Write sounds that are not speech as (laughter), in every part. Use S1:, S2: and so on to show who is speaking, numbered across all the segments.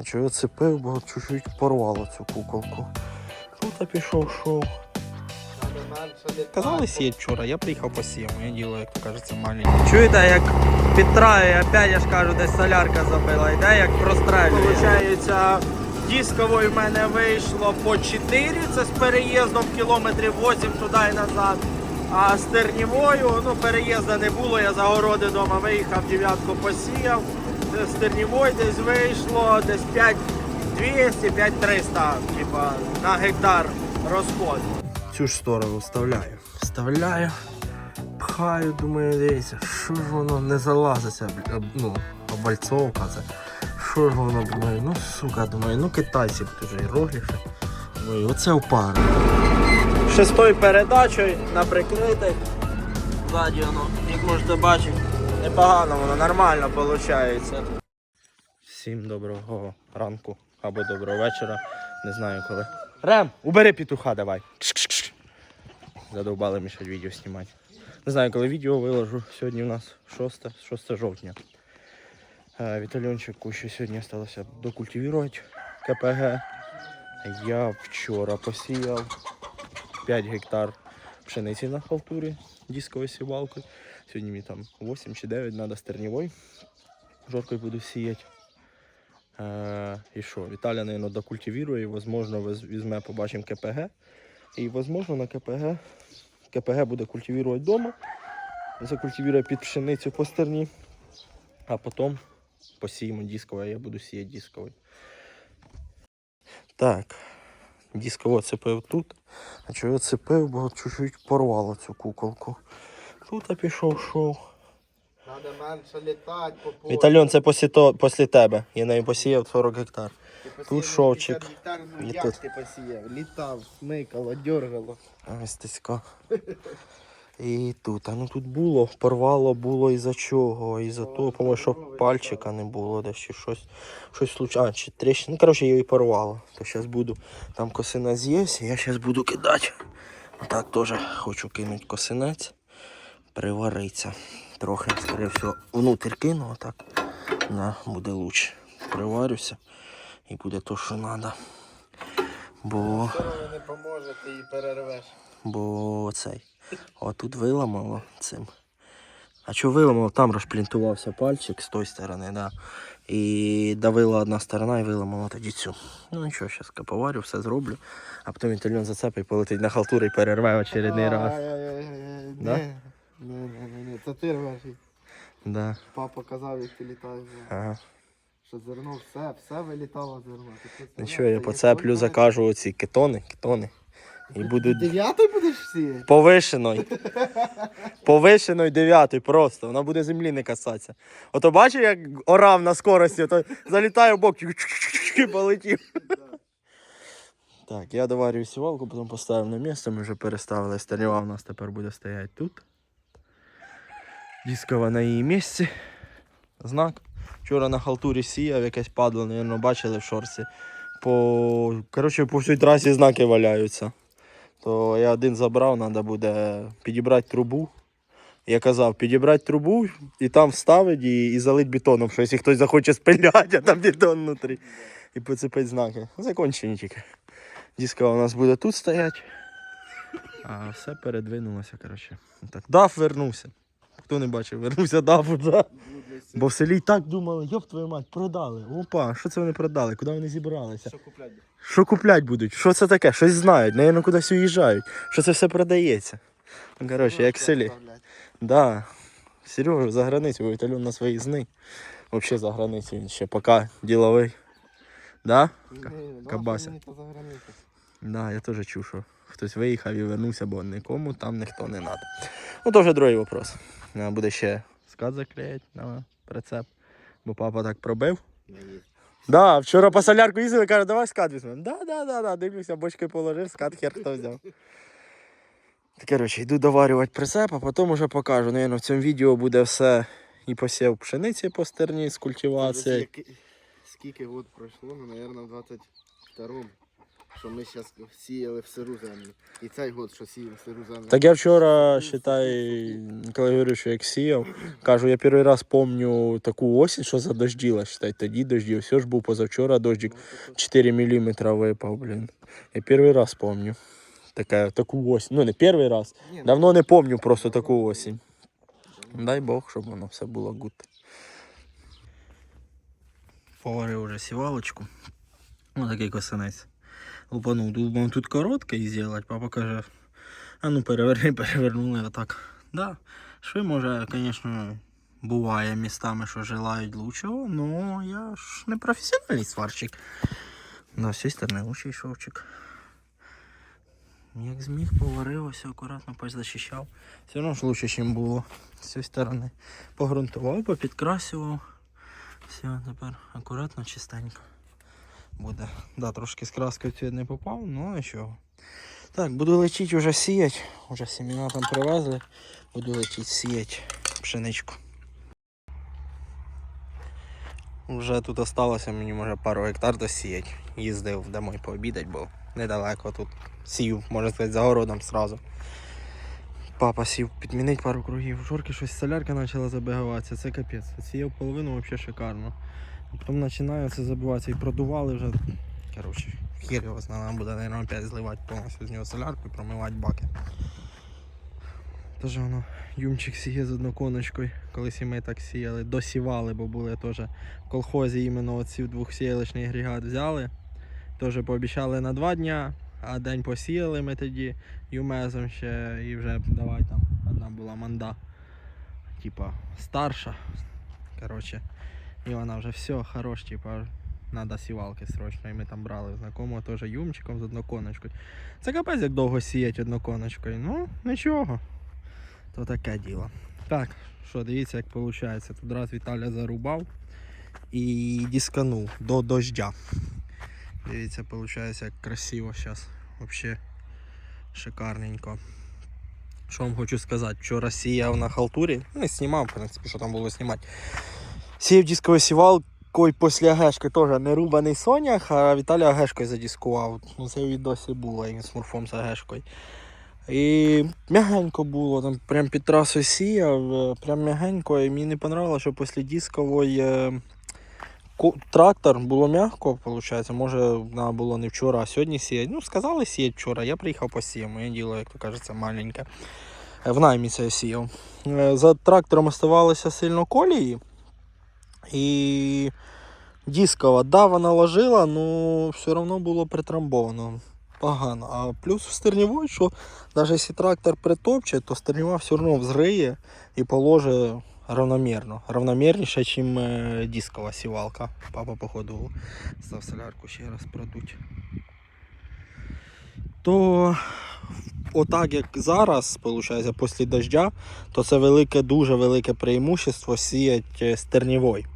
S1: А чого я цепив, бо чуть-чуть порвало цю куколку. Тут я пішов, шов. Казали сіять вчора, я приїхав посіяв, моє діло, як то кажеться, маленьке. Чуєте, як підтрає, опять я ж кажу, десь солярка забила, йде як прострелює. Получається, дискової в мене вийшло по 4, це з переїздом кілометрів 8 туди і назад. А з тернівою, ну переїзду не було, я за городи вдома виїхав, дев'ятку посіяв. З десь вийшло десь 5200, 5300, типа на гектар розход. Цю ж сторону вставляю. Вставляю, пхаю, думаю, дивіться, що ж воно не залазиться, ну, обальцовка це. Що ж воно, думаю, ну сука, думаю, ну китайці тут вже іерогліфи. Думаю, оце впара. Шестою передачею на прикритий. Ззаді воно, як можете бачити, непогано воно, нормально виходить. Всім доброго ранку або доброго вечора. Не знаю коли. Рем, убери петуха давай. Задовбали мішать відео знімати. Не знаю, коли відео виложу. Сьогодні у нас 6, 6 жовтня. Е, Вітальончику ще сьогодні залишилося докультивувати КПГ. Я вчора посіяв 5 гектар пшениці на халтурі дисковою сівалкою. Сьогодні мені там 8 чи 9 треба стернівою. Жоркою буду сіяти. Е, і що, Віталя, наверное, докультивірує, возможно, віз- візьме, побачимо КПГ. І, возможно, на КПГ КПГ буде культивувати вдома. Закультивірує під пшеницю по стерні, а потім посіємо дискове, я буду сіяти дисковий. Так, дисково цепив тут. А чого я цепив, бо чуть-чуть порвало цю куколку. Тут пішов, шов.
S2: Надо менше літати по.
S1: Вітальон, це після, то, після тебе. Я нею посіяв 40 гектар. Тут шовчик.
S2: ну
S1: І
S2: як
S1: тут.
S2: ти посіяв? Літав, смикало, дергало.
S1: Ось тисько. І тут, а ну тут було, порвало було із-за чого, із-за того, по-моєму, що пальчика не було, десь чи щось, щось случайно, чи трещина. Ну, коротше, її порвало. То зараз буду, там косина з'їсть, я зараз буду кидати. Так теж хочу кинути косинець, привариться. Трохи, скоріше всього, внутрь кину, отак. На, буде лучше. Приварюся і буде то, що треба. Бо
S2: не поможе, ти її перервеш.
S1: Бо цей. Отут виламало цим. А що виламало? Там розплінтувався пальчик з тої сторони, да. І давила одна сторона і виламала тоді цю. Ну нічого, зараз поварю, все зроблю. А потім інтельон зацепить, полетить на халтуру і перерве очередний раз. Да?
S2: Ні, ні, ні, ні. Це ти рвеш. її.
S1: Да.
S2: Папа казав, як ти літаєш.
S1: Ага.
S2: Що зерно все, все вилітало зерно. Ти це
S1: Нічого, я
S2: це
S1: поцеплю, закажу оці кетони, кетони. І будуть
S2: Дев'ятий будеш сіяти?
S1: Повишеною. Повишеною дев'ятою просто. Вона буде землі не касатися. Ото бачив, як орав на скорості, то залітає в бок і полетів. Так, я доварюю сівалку, потім поставив на місце, ми вже переставили. Старіва у нас тепер буде стояти тут. Дискова на її місці. Знак. Вчора на халтурі сіяв, якесь падло, мабуть, бачили в шорсі. По... Коротше, по всій трасі знаки валяються то я один забрав, треба буде підібрати трубу. Я казав, підібрати трубу і там вставити і, і залити бетоном, що якщо хтось захоче спиляти, а там бетон внутрі. І поцепити знаки. Закончені тільки. Диска у нас буде тут стояти. А все передвинулося, коротше. Так, дав вернувся. Хто не бачив, вернувся дав уже. Бо в селі так думали, йоп твою мать, продали. Опа, що це вони продали? Куди вони зібралися?
S2: Що купляти?
S1: Що куплять будуть? Що це таке? Щось знають, навіть кудись уїжджають. Що це все продається. Ну, коротше, як в селі. Да. Сережа за границю, Віталюн на свої зни. Взагалі за границю він ще поки діловий. Да? Кабася. Да, я теж чув, що хтось виїхав і вернувся, бо нікому там ніхто не треба. Ну, то вже другий вопрос. Треба буде ще скат заклеїти на прицеп. Бо папа так пробив. Да, вчора по солярку їздили, каже, давай скат візьмемо. Да, да, да, да, дивлюся, бочки положив, скат хер хто взяв. Коротше, йду доварювати прицеп, а потім уже покажу. Наверно, в цьому відео буде все і посів пшениці по стерні з культивацією.
S2: Скільки год пройшло, ну, наверное, в 22-му. Що ми зараз сіяли в сиру землю. І цей год, що сіяли в сиру землю.
S1: Так я вчора, считай, коли говорю, що як сіяв, кажу, я перший раз помню таку осінь, що задожділа, считай, тоді дождів. Все ж був позавчора дождик 4 мм випав, блін. Я перший раз помню. Така, таку осінь. Ну, не перший раз.
S2: Ну,
S1: Давно не помню просто таку осінь. Дай Бог, щоб воно все було гуд. Поварив уже сівалочку. Ось такий косинець. Лупанув, думав тут короткий зробити, папа каже, а ну переверни, (laughs) перевернули отак. Да, шви може, звісно, буває містами, що желають лучшого, але я ж не професіональний сварщик. З цієї сторони лучший шовчик. Як зміг, поварив, ось акуратно позачищав. Все одно ж лучше, ніж було. З цієї сторони погрунтував, попідкрасював. Все, тепер акуратно, чистенько буде. Да, трошки з краскою цвіт не попав, ну нічого. Так, буду летіти вже сіяти. Уже семена там привезли. Буду летіти сіяти пшеничку. Вже тут осталося мені може пару гектар досіяти. Їздив домой пообідати, бо недалеко тут сів, можна сказати, за городом сразу. Папа сів підмінить пару кругів. Жорки щось солярка почала забігатися, це капець. Сіяв половину взагалі шикарно. Потім починаю це забиватися і продували вже. Коротше, хір його нам буде, мабуть, опять зливати повністю з нього солярку і промивати баки. Тож воно, юмчик сіє з одноконочкою. Колись і ми так сіяли, досівали, бо були теж в колхозі іменно оці двохсіяличний агрегат взяли. Теж пообіцяли на два дня, а день посіяли ми тоді юмезом ще і вже давай там одна була манда. Типа старша. Коротше. І вона вже все, хорош, типа, надо сівалки срочно. І ми там брали знакомого теж юмчиком з одноконочкою. Це капець як довго сіять одноконочкою. Ну, нічого. То таке діло. Так, що, дивіться, як виходить. Тут раз Віталя зарубав і дісканув до дождя. Дивіться, виходить, як красиво зараз. Взагалі шикарненько. Що вам хочу сказати, вчора сіяв на халтурі, ну і знімав, в принципі, що там було знімати. Сіяв дисковою сівалкою після гешки теж не рубаний сонях, а Віталій гешкою задіскував. Ну, це відосі було, він з мурфом за гешкою. І м'ягенько було, там прям під трасою сіяв, е, прям м'ягенько, і мені не понравилося, що після дискової е, трактор було м'яко, виходить. Може, треба було не вчора, а сьогодні сіяти. Ну, сказали сіяти вчора, я приїхав посіяв, моє діло, як то кажеться, маленьке. Е, В наймі це сіяв. За трактором оставалися сильно колії. І дискова, да, вона ложила, але все одно було притрамбовано. Погано. А плюс в стернівой, що навіть якщо трактор притопче, то стернева все одно взриє і положе равномірно. Равномірніше, ніж е, дискова сівалка. Папа, походу, став солярку ще раз продуть. То отак як зараз, виходить, після дождя, то це велике, дуже велике преимущество сіяти стернівой.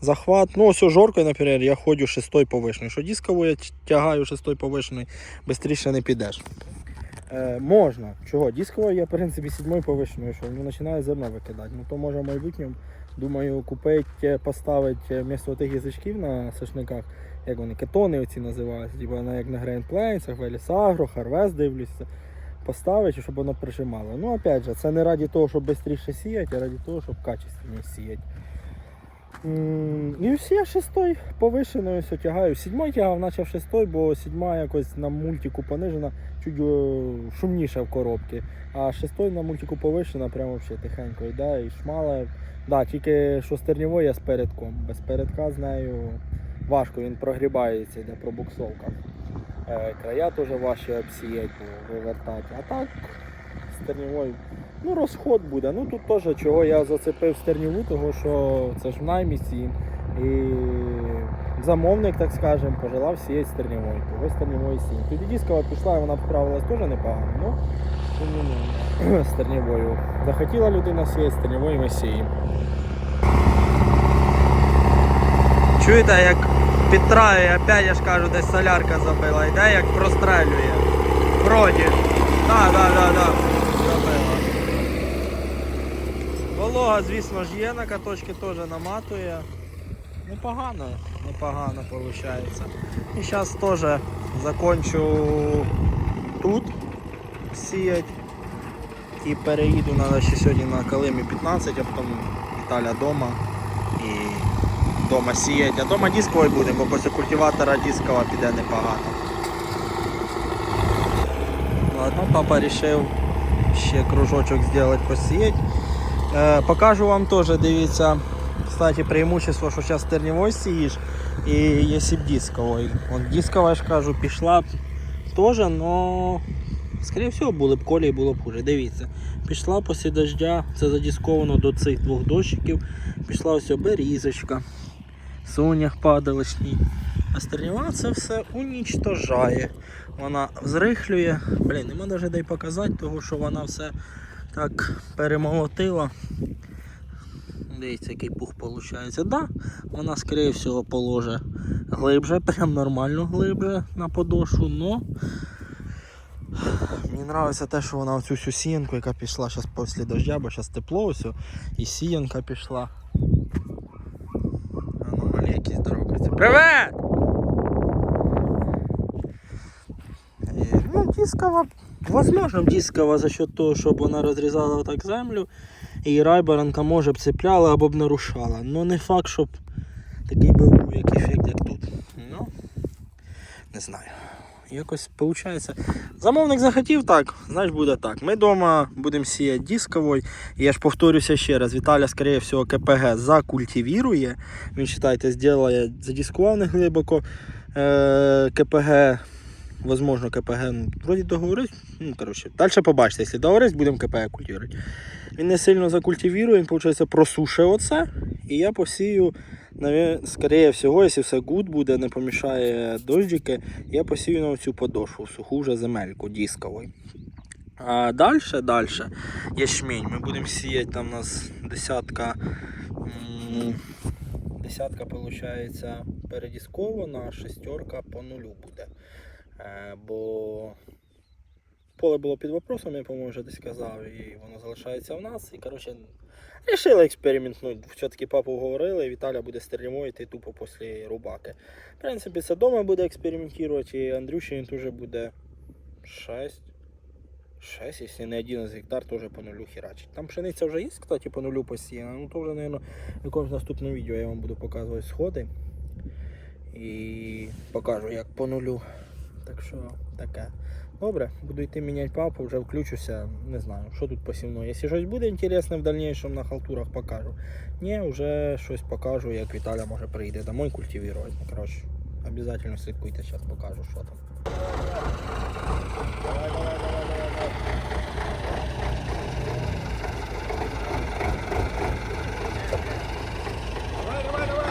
S1: Захват, ну ось жоркою, наприклад, я ходжу шестою повишеною. Що дисковою я тягаю шестою повишеною, швидше не підеш. Е, можна. Чого? Дисковою я, в принципі, сідьмою повишеною, що ну, починаю зерно викидати. Ну то може в майбутньому, думаю, купити, поставити вмісто тих язичків на сошниках, як вони, кетони оці називаються, типу, на, як на Grand Plains, Велісагро, Harvest дивлюся. Поставити, щоб воно прижимало. Ну, опять же, це не раді того, щоб швидше сіяти, а раді того, щоб качественніше сіяти. І всі шестой повишеною тягаю. Сідьмой тягав, начав шестой, бо сідьма якось на мультику понижена, чуть е, шумніше в коробці. А шестой на мультику повишена, прямо взагалі тихенько йде і шмала. Да, тільки що стернєвой я з передком. Без передка з нею важко, він прогрібається, йде пробуксовка. Е, края теж важче обсіяти, вивертати. А так, стернєвой Ну, розход буде. Ну тут теж чого я зацепив стерніву, того що це ж в наймісті. І замовник, так скажемо, пожелав сіяти стернівою. Того стернівою сіяти. Тоді дискова пішла, і вона справилась теж непогано. Ну, стернівою. (clears throat) Захотіла людина сіяти стернівою, ми сіємо. Чуєте, як підтрає, опять я ж кажу, десь солярка забила, йде, як прострелює. Вроді. Так, так, так, так. Забила. Волога, звісно ж, є, на каточки теж наматує. непогано, непогано виходить. І зараз теж закончу тут сіять. І переїду, треба ще сьогодні на Калимі 15, а потім Віталя вдома. І вдома сіять. А вдома дисковий буде, бо після культиватора дискова піде непогано. Ладно, папа вирішив ще кружочок зробити посіяти. Е, покажу вам теж, дивіться, кстати, преимущество, що зараз тернівой сієш і б дисковий. От дискова, я ж кажу, пішла теж, но скоріше всього були б колії було б хуже. Дивіться, пішла після дождя, це задісковано до цих двох дощиків, пішла ось берізочка, сонях падалочний. А стернєва це все унічтожає. Вона зрихлює. Блін, нема навіть де й показати, тому що вона все так перемолотила. Дивіться, який пух виходить. Да, вона, скоріше всього, положе глибже, прям нормально глибже на подошву, но мені подобається те, що вона оцю всю сіянку, яка пішла зараз після дождя, бо зараз тепло ось, і сіянка пішла. Аномалії якісь дорогаться. Привет! Е, Ну, дискова, возможно, дискова за счет того, щоб вона розрізала так землю, і райбаранка може б цепляла або б нарушала. Ну не факт, щоб такий був як ефект, як тут. Ну, не знаю. Якось виходить. Замовник захотів так, значить буде так. Ми вдома будемо сіяти дисковою. І я ж повторюся ще раз, Віталя, скоріше всього, КПГ закультивірує. Він, вважайте, зробить, задіскував не глибоко. Е, КПГ Возможно, КПГ ну, вроді договорить. Ну, коротше, далі побачите, якщо договорить, будемо КПГ культивувати. Він не сильно закультивірує, він, виходить, просушує оце. І я посію, скоріше всього, якщо все гуд буде, не помішає дощики, я посію на цю подошву, суху вже земельку дисковою. А далі, далі, ячмінь. Ми будемо сіяти, там у нас десятка. Десятка, виходить, передіскована, шестерка по нулю буде. Е, бо поле було під вопросом, я по-моєму вже десь казав, і воно залишається в нас. І коротше, вирішили експериментнути. Все-таки папу говорили, і Віталя буде стрімою йти тупо після рубаки. В принципі, це вдома буде експериментувати, і Андрюші теж буде 6. 6, якщо не 11 гектар, теж по нулю херачить. Там пшениця вже є, кстати, по нулю посіяна. Ну то вже, мабуть, в якомусь наступному відео я вам буду показувати сходи. І покажу, як по нулю. Так що таке. Добре, буду йти міняти папу, вже включуся. Не знаю, що тут посівно. Якщо щось буде інтересне в дальнейшем на халтурах покажу. Ні, вже щось покажу, як Віталя може прийде домой культивувати. Коротше, обов'язково слідкуйте, зараз покажу, що там. Давай, давай, давай, давай, давай. Давай, давай, давай.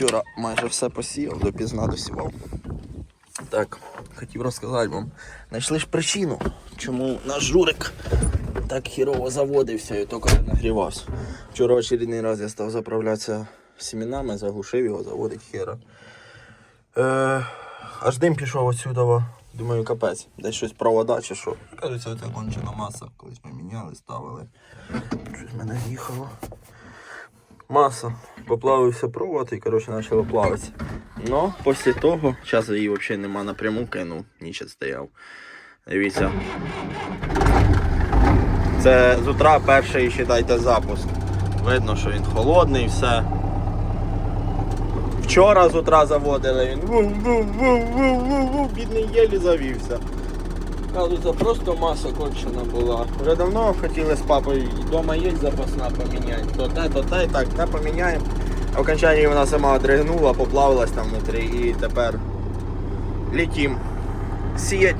S1: Вчора майже все посіяв, допізна досівав. Так, хотів розказати вам. Знайшли ж причину, чому наш журик так хірово заводився і тільки не нагрівався. Вчора очередний раз я став заправлятися семенами, заглушив його, заводить хера. Е, аж дим пішов отсюда. Думаю, капець, десь щось провода чи що. Кажеться, це кончена маса. Колись ми міняли, ставили. Щось мене їхало. Маса. Поплавився провод і коротше почало плавитися. Но після того, зараз її взагалі нема напряму, кинув, ніч стояв. Дивіться. Це з утра перший, вважайте, запуск. Видно, що він холодний, все. Вчора з утра заводили, він ву-ву-ву-ву-ву-ву, бідний єлі завівся. Кажуть, просто маса кончена була. Вже давно хотіли з папою вдома є запасна поміняти. То те, то те, так, те поміняємо. А в окончанні вона сама одригнула, поплавилась там внутрі і тепер літім. Сіять,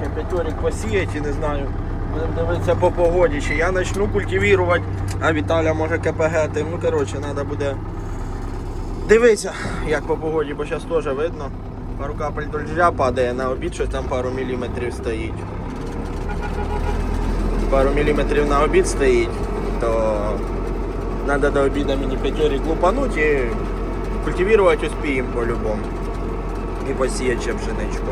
S1: ще п'ятьорік посіять і не знаю. Будемо дивитися по погоді, чи я почну культивувати, а Віталя може КПГ тим. Ну коротше, треба буде дивитися, як по погоді, бо зараз теж видно. Пару капель дождя падає на обід, щось там пару міліметрів стоїть. Пару міліметрів на обід стоїть, то треба до обіду мені п'ятьорік лупануть і культивувати успіємо по-любому. І посіяти ще пшеничку.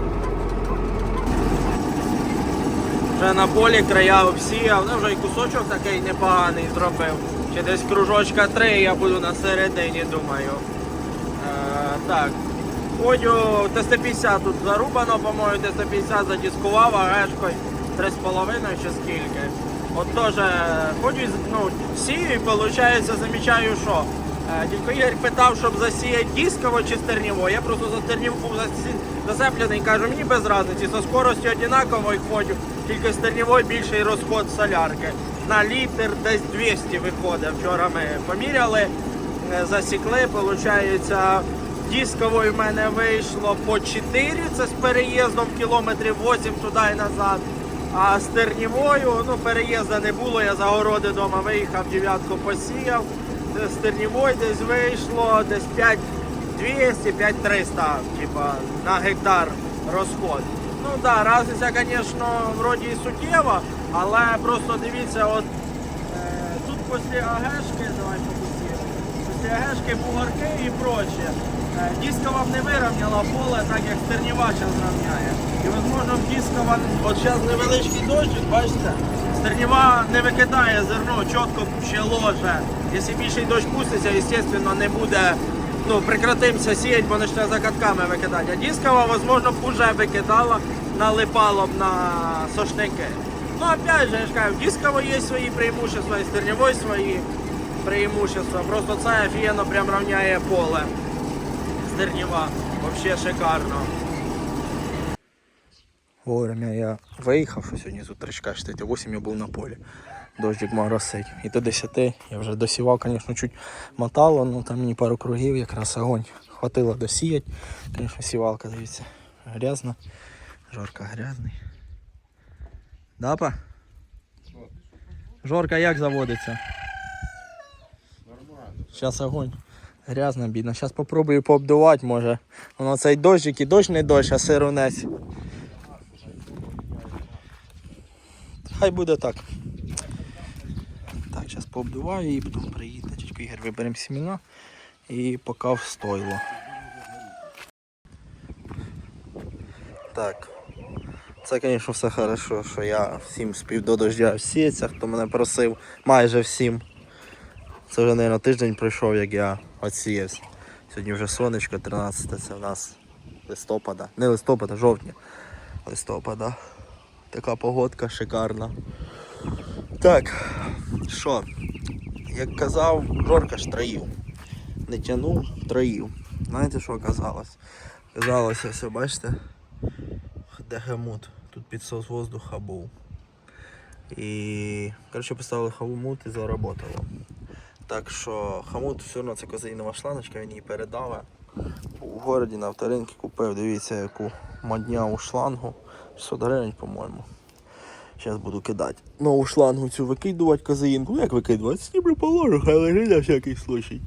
S1: Вже на полі края обсіяв, ну вже і кусочок такий непоганий зробив. Ще десь кружочка три я буду на середині, думаю. Е, так. Ходю Т-150 тут зарубано, по-моєму, Т-150 задіскував, а гешкою 3,5 чи скільки. От теж ходжу, ну, сію і виходить, замічаю, що. Е, Дядько Ігор питав, щоб засіяти дисково чи стернєво. Я просто за стернівку засеплений, кажу, мені без різниці, зі скоростю однаково ходжу, тільки стернєвий більший розход солярки. На літр десь 200 виходить. Вчора ми поміряли, е, засікли, виходить, дискової в мене вийшло по 4, це з переїздом кілометрів 8 туди і назад. А з тернівою, ну переїзду не було, я за городи вдома виїхав, дев'ятку посіяв. З тернівою десь вийшло десь 5200, 5300, типа на гектар розход. Ну так, да, разниця, звісно, вроді і суттєва, але просто дивіться, от е, тут після АГшки, давай фокусуємо, після АГшки бугорки і прочее. Дискова не вирівняла поле, так як стерніва зараз рівняє. І можливо в дискова, от зараз невеличкий дощик, бачите, стерніва не викидає зерно, чітко ще ложе. Якщо більший дощ пуститься, звісно, не буде, ну, прекратимося сіяти, бо почне за катками викидати. А дискова, можливо, б уже викидала, налипало б на сошники. Ну, опять же, я ж кажу, в дисково є свої преимущества, і стерневой свої преимущества. Просто це офігенно прям рівняє поле. Стернєва. Вообще шикарно. Вовремя я виїхав, що сьогодні з утречка 8 я був на полі. Дождик моросить. І до 10 я вже досівав, звісно, чуть мотало, ну там мені пару кругів, якраз огонь. Хватило досіяти. Звісно, сівалка, дивіться, грязна. Жорка грязний. Дапа? Жорка як заводиться? Нормально. Зараз огонь. Грязно, бідно. Зараз попробую пообдувати, може. Воно цей дощик і дощ не дощ, а сирунець. Хай буде так. Так, зараз пообдуваю і потім приїде. Ігор виберемо сімена і поки в стойло. Так. Це, звісно, все хорошо, що я всім спів до дождя сіється, хто мене просив, майже всім. Це вже, мабуть, тиждень пройшов, як я оціявся. Сьогодні вже сонечко 13, це в нас листопада. Не листопада, жовтня. Листопада. Така погодка шикарна. Так, що? Як казав, Жорка ж троїв. Не тянув, троїв. Знаєте, що казалось? Казалося, все, бачите? Дегемут. Тут підсос воздуха був. І коротше поставили хавумут і заработало. Так що хамут все одно це козаїнова шланочка, він її передав. У городі на авторинку купив, дивіться, яку модняву шлангу. 600 гривень, по-моєму. Зараз буду кидати. Нову шлангу цю викидувати козаїнку. Ну як викидувати? Снімлю положу, хай лежить на всякий случай.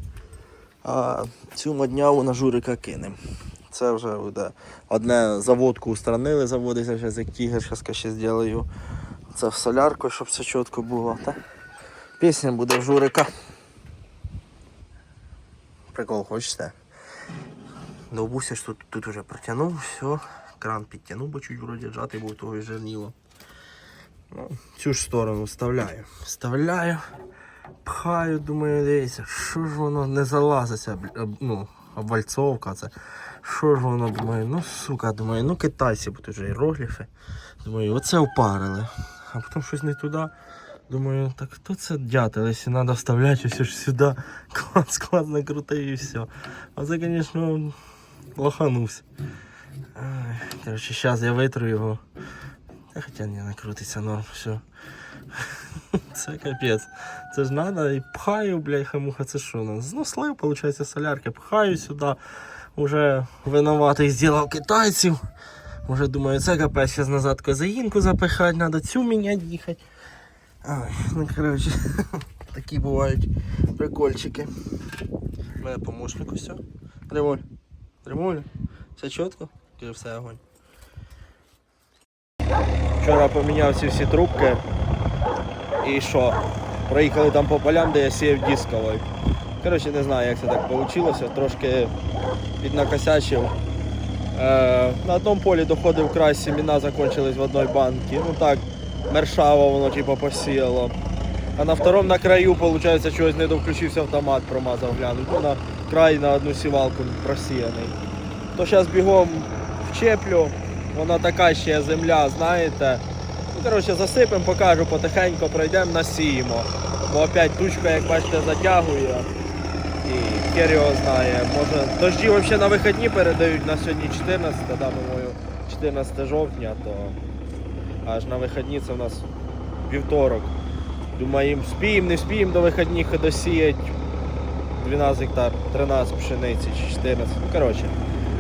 S1: А цю модняву на журика кинемо. Це вже буде. Одне заводку устранили, заводиться зараз як тігр, зараз ще зроблю. Це в солярку, щоб все чітко було. Та? Пісня буде в журика. Прикол, хочете? Довбуся ж тут, тут уже протягнув, все, кран підтягнув, бо чуть вроді джатий був того і жирніло. Ну, цю ж сторону вставляю. Вставляю, пхаю, думаю, дивіться, що ж воно не залазиться, ну, обвальцовка це. Що ж воно, думаю, ну сука, думаю, ну китайці, бо тут вже іерогліфи. Думаю, оце впарили. А потім щось не туди. Думаю, так хто це дятел, якщо треба вставляти ось ж сюди, (laughs) клас, клас накрутив і все. А це, звісно, лоханувся. Коротше, зараз я витру його. Та хоча не накрутиться норм, все. (laughs) Це капець. Це ж треба і пхаю, блядь, хамуха, це що? Ну, слив, виходить, солярки, пхаю сюди. Уже винуватий зробив китайців. Уже думаю, це капець, зараз назад козаїнку запихати, треба цю міняти їхати. Ай, ну коротше, (laughs) такі бувають прикольчики. У мене помощник ось. Триволь. Триволь. Все чітко? Каже, все огонь. Вчора поміняв ці всі трубки. І що? Проїхали там по полям, де я сіяв дисковий. Коротше, не знаю, як це так вийшло. Трошки піднакосячив. Е, на одному полі доходив край, семена закончились в одній банці. Ну так, мершаво воно типу посіяло. А на втором на краю, виходить, чогось не довключився автомат, промазав глянув. Ну, на край на одну сівалку просіяний. То зараз бігом вчеплю, вона така ще земля, знаєте. Ну, коротше, засипемо, покажу, потихеньку пройдемо, насіємо. Бо опять тучка, як бачите, затягує. І його знає. Може, дожді взагалі на вихідні передають на сьогодні 14, да, по-моєму, 14 жовтня, то аж на вихідні це в нас вівторок. Думаю, спіємо, не спіємо до вихідних досіять 12 гектар, 13 пшениці чи 14. Ну, коротше.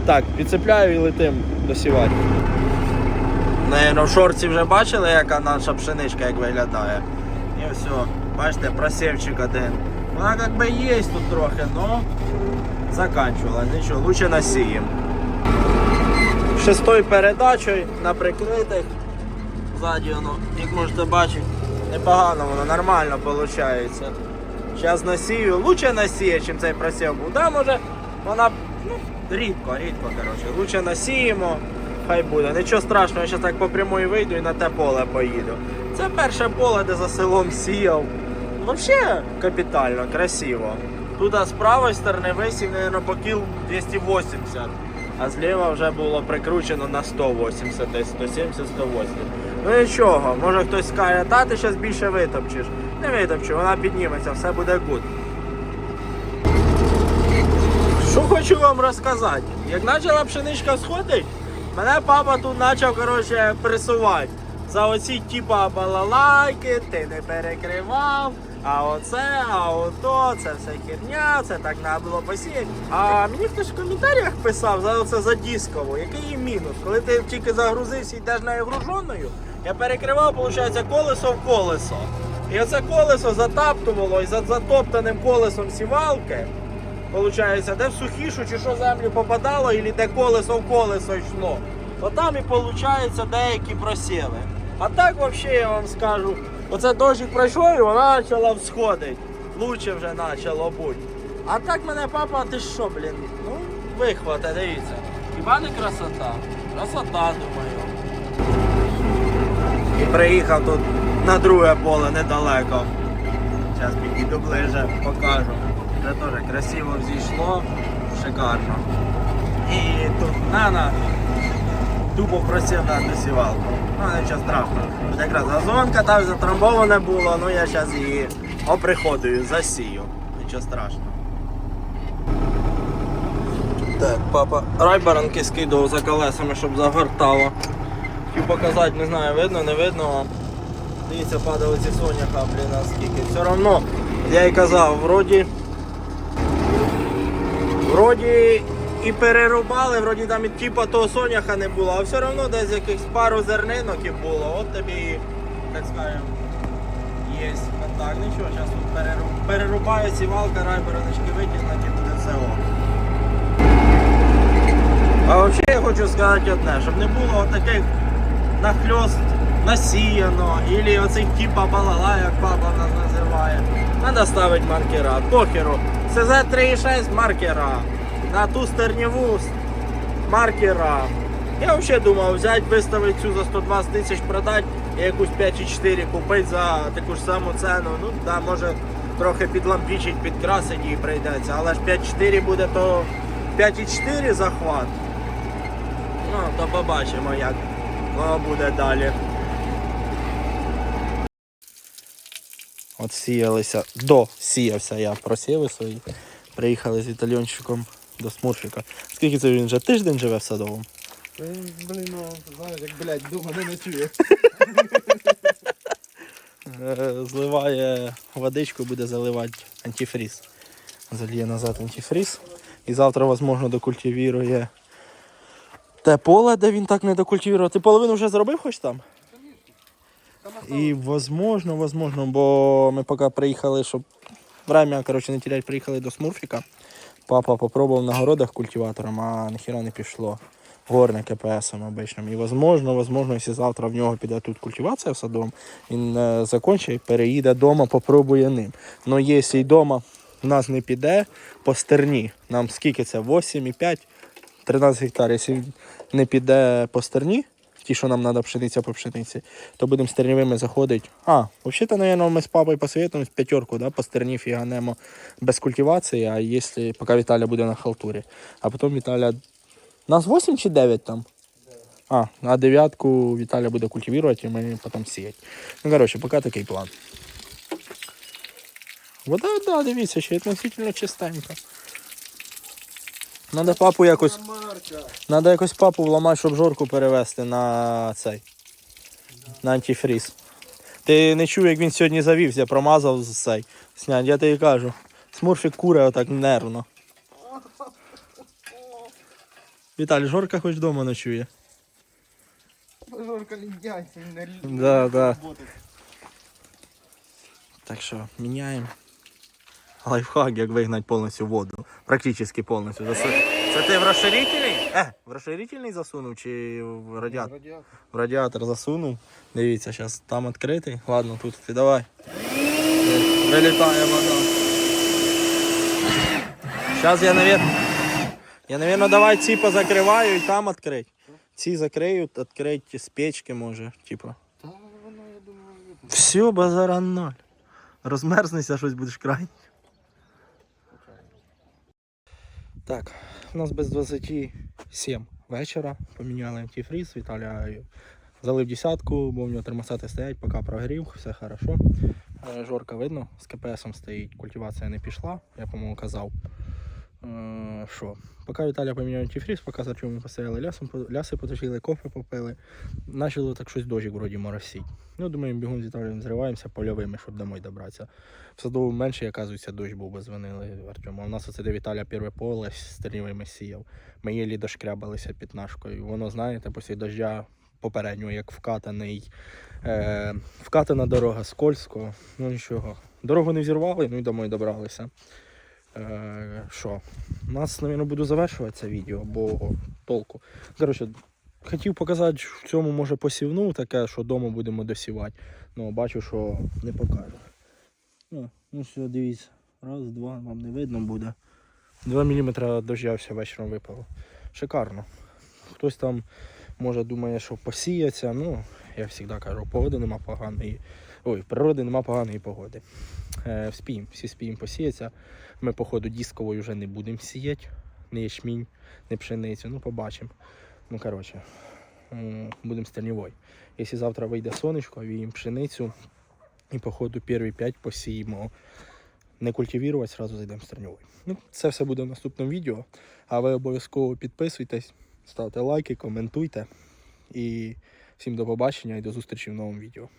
S1: Так, підцепляю і летим досівати. Наверно, в шорці вже бачили, яка наша пшеничка як виглядає. І все, бачите, просівчик один. Вона як би є тут трохи, но заканчувалась. Нічого, лучше насіємо. Шестою передачею на прикритих. Ззаді як можете бачити, непогано воно, нормально виходить. Зараз насію, лучше насіє, чим цей просів був. Да, може, вона ну, рідко, рідко, коротше. Лучше насіємо, хай буде. Нічого страшного, я зараз так по прямої вийду і на те поле поїду. Це перше поле, де за селом сіяв. Взагалі капітально, красиво. Тут з правої сторони висів, мабуть, по кіл 280, а зліва вже було прикручено на 180, десь 170, 180. Ну нічого, може хтось скаже, та ти зараз більше витопчеш. Не витопчу, вона підніметься, все буде гуд. Що хочу вам розказати? Як почала пшеничка сходить, мене папа тут почав коротше, пресувати. За оці типа балалайки, ти не перекривав, а оце, а ото, це все херня, це так треба було посіяти. А мені хтось в коментарях писав за оце за дискову, який її мінус. Коли ти тільки загрузився і йдеш нею груженою, я перекривав, виходить, колесо в колесо. І оце колесо затаптувало і за затоптаним колесом сівалки. Получається, де в сухішу чи що землю попадало, і де колесо в колесо йшло, то там і виходить деякі просіли. А так взагалі я вам скажу, оце дощик пройшов і вона почала всходити. Лучше вже почало бути. А так мене папа, ти що, блін? Ну, вихвате, дивіться. Хіба не красота? Красота, думаю. І приїхав тут на друге поле недалеко. Зараз підійду ближе, покажу. Це теж красиво взійшло, шикарно. І тут нана тупо просів на досівалку. Ну, нічого страшного. Тут якраз газонка там затрамбоване було, ну я зараз її оприходую, засію. Нічого страшного. Так, папа райбаранки скидував за колесами, щоб загортало. Хотів показати, не знаю, видно, не видно. Дивіться, падали ці соняха, блін, наскільки. Все одно, я й казав, вроді. Вроді і перерубали, вроді там і типа того соняха не було, а все одно десь якихось пару зернинок і було. От тобі, так скажемо, є контакт. Нічого, зараз тут переруб... перерубаю сівалка, райбероночки витягнуть і буде все ок. А взагалі я хочу сказати одне, щоб не було таких нахльост насіяно, або оцих типа балала, як папа нас називає. Треба ставити маркера. Похеру. СЗ 3,6 маркера. На ту стерніву маркера. Я взагалі думав взяти, виставити цю за 120 тисяч продати і якусь 5,4 купити за таку ж саму ціну. Ну, да, може трохи підлампічить, підкрасить її прийдеться. Але ж 5,4 буде, то 5,4 захват. Ну, то побачимо, як воно буде далі. От сіялися, досіявся я просіви свої. Приїхали з італьйончиком до Смурфіка. Скільки це він вже тиждень живе в садовому?
S2: Блін, блін, ну, знаєш, як, блядь, дома не ночує.
S1: Е, Зливає водичку, буде заливати антифріз. Зальє назад антифріз. І завтра, можливо, докультивірує те поле, де він так не докультивував. Ти половину вже зробив хоч там? І возможно, возможно, бо ми поки приїхали, щоб время, коротше, не терять, приїхали до Смурфіка. Папа попробував на городах культиватором, а ніхіра не пішло. Горне КПСом обичним. І возможно, возможно, якщо завтра в нього піде тут культивація в садом, він е, закінчить, переїде вдома, попробує ним. Но якщо вдома в нас не піде по стерні, нам скільки це? 8,5, 13 гектар. Якщо не піде по стерні, ті, що нам треба пшениця по пшениці, то будемо стернівими заходити. А, взагалі, мабуть, ми з папою посоветуємо п'ятерку, да, по стерні фіганемо без культивації, а якщо поки Віталя буде на халтурі. А потім Віталя. Нас 8 чи 9 там? А, а дев'ятку Віталя буде культивувати, і ми потім сіяти. Ну, коротше, поки такий план. Вода, да, дивіться, ще относительно чистенька. Надо папу якось. Надо якось папу вламати, щоб жорку перевести на цей. На антифріз. Ти не чув, як він сьогодні завівся, промазав з цей. Снять, я тобі кажу. Смурфік куре отак нервно. Віталій, жорка хоч вдома ночує.
S2: Жорка ліндяйся, він не
S1: Да, да. Так що, міняємо. Лайфхак, як вигнати повністю воду. Практично повністю. Засу- Це ти в розширительний? Е, в розширительний засунув чи в радіатор? В радіатор засунув. Дивіться, зараз там відкритий. Ладно, тут ти давай. Вилітає вода. Зараз я, навірно, я, навірно, давай ці позакриваю і там відкрити. Ці закрию, відкрити з печки може. Типа.
S2: Та воно, я думаю.
S1: Все, базара ноль. Розмерзнешся, щось будеш край. Так, у нас без 27 вечора. Поміняли антифріз. Віталя залив десятку, бо в нього термостати стоять, поки прогрів, все хорошо. Е, Жорка видно, з КПСом стоїть, культивація не пішла, я по-моєму казав. Е, Що? Поки Віталя поміняв антифріз, поки за чому постояли лясом, ляси поточили, кофе попили. Почало так щось дощик вроді моросить. Ну, думаю, бігом з Віталієм зриваємося польовими, щоб домой добратися. В саду менше, оказується, дощ був, бо дзвонили Артему. У нас оце де Віталя перше поле з стернівими сіяв. Ми єлі дошкрябалися п'ятнашкою. Воно, знаєте, після дождя попереднього, як вкатаний, е, вкатана дорога скользко. Ну нічого. Дорогу не взірвали, ну і домой добралися. Е, що? У нас, мабуть, буду завершувати це відео, бо толку. Коротше, хотів показати в цьому, може, посівну, таке, що вдома будемо досівати. Ну, бачу, що не покажу. Ну, ну все, дивіться. Раз, два, вам не видно буде. 2 мм дождя все вечором випало. Шикарно. Хтось там може думає, що посіяться. Ну, я завжди кажу, погоди нема поганої. Ой, природи нема поганої погоди. Е, спіємо, всі спіємо посіятися. Ми, походу, дисковою вже не будемо сіяти. Не ячмінь, не пшеницю. Ну, побачимо. Ну, коротше, будемо стернівою. Якщо завтра вийде сонечко, віємо пшеницю і, походу, перші 5 посіємо. Не культивувати, одразу зайдемо стерньовою. Ну, це все буде в наступному відео. А ви обов'язково підписуйтесь, ставте лайки, коментуйте. І всім до побачення і до зустрічі в новому відео.